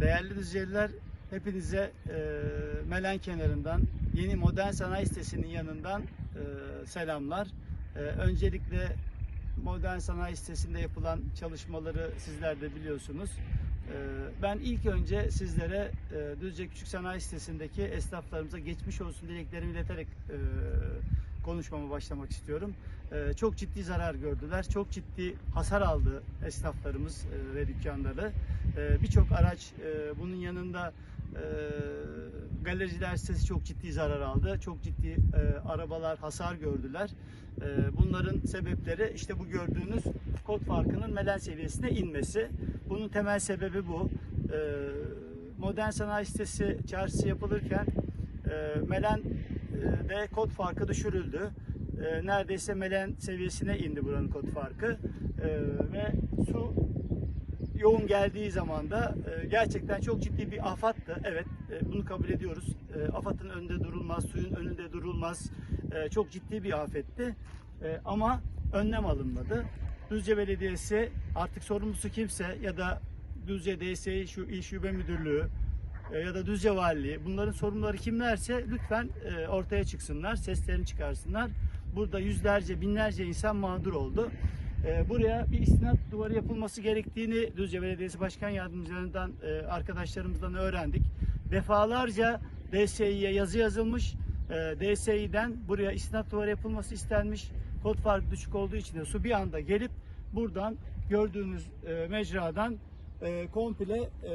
Değerli Düzceliler, hepinize e, Melen kenarından, yeni modern sanayi sitesinin yanından e, selamlar. E, öncelikle modern sanayi sitesinde yapılan çalışmaları sizler de biliyorsunuz. E, ben ilk önce sizlere e, Düzce Küçük Sanayi Sitesi'ndeki esnaflarımıza geçmiş olsun dileklerimi ileterek e, konuşmama başlamak istiyorum. E, çok ciddi zarar gördüler. Çok ciddi hasar aldı esnaflarımız e, ve dükkanları. E, Birçok araç e, bunun yanında e, sitesi çok ciddi zarar aldı. Çok ciddi e, arabalar hasar gördüler. E, bunların sebepleri işte bu gördüğünüz kod farkının melen seviyesine inmesi. Bunun temel sebebi bu. Modern sanayi sitesi çarşısı yapılırken e, melen e, de kod farkı düşürüldü. E, neredeyse melen seviyesine indi buranın kod farkı. E, ve su yoğun geldiği zaman da e, gerçekten çok ciddi bir afattı. Evet e, bunu kabul ediyoruz. E, afatın önünde durulmaz, suyun önünde durulmaz. Çok ciddi bir afetti. Ama önlem alınmadı. Düzce Belediyesi artık sorumlusu kimse ya da Düzce DSİ şu İl Şube Müdürlüğü ya da Düzce Valiliği bunların sorumluları kimlerse lütfen e, ortaya çıksınlar, seslerini çıkarsınlar. Burada yüzlerce, binlerce insan mağdur oldu. E, Buraya bir istinat duvarı yapılması gerektiğini Düzce Belediyesi Başkan Yardımcılarından, e, arkadaşlarımızdan öğrendik. Defalarca DSİ'ye yazı yazılmış. E, DSİ'den buraya istinat duvarı yapılması istenmiş. Kod farkı düşük olduğu için de su bir anda gelip buradan gördüğünüz e, mecradan e, komple e,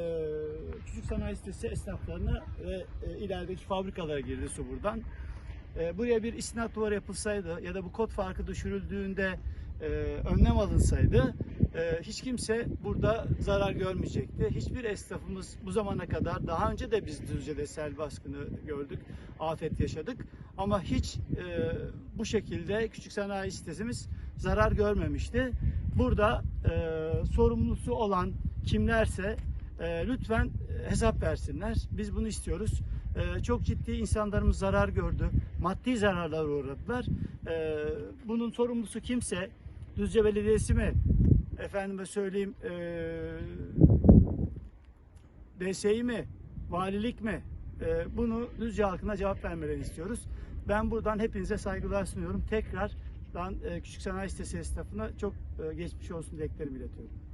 küçük sanayi sitesi esnaflarına ve e, ilerideki fabrikalara girdi su buradan. E, buraya bir istinat duvarı yapılsaydı ya da bu kod farkı düşürüldüğünde e, önlem alınsaydı e, hiç kimse burada zarar görmeyecekti. Hiçbir esnafımız bu zamana kadar daha önce de biz Düzce'de sel baskını gördük, afet yaşadık ama hiç e, bu şekilde küçük sanayi sitesimiz zarar görmemişti. Burada e, sorumlusu olan kimlerse e, lütfen hesap versinler. Biz bunu istiyoruz. E, çok ciddi insanlarımız zarar gördü. Maddi zararlar uğradılar. E, bunun sorumlusu kimse Düzce Belediyesi mi? Efendime söyleyeyim e, DSİ mi? Valilik mi? E, bunu Düzce halkına cevap vermelerini istiyoruz. Ben buradan hepinize saygılar sunuyorum. Tekrar ben e, Küçük Sanayi Sitesi esnafına çok e, geçmiş olsun dileklerimi iletiyorum.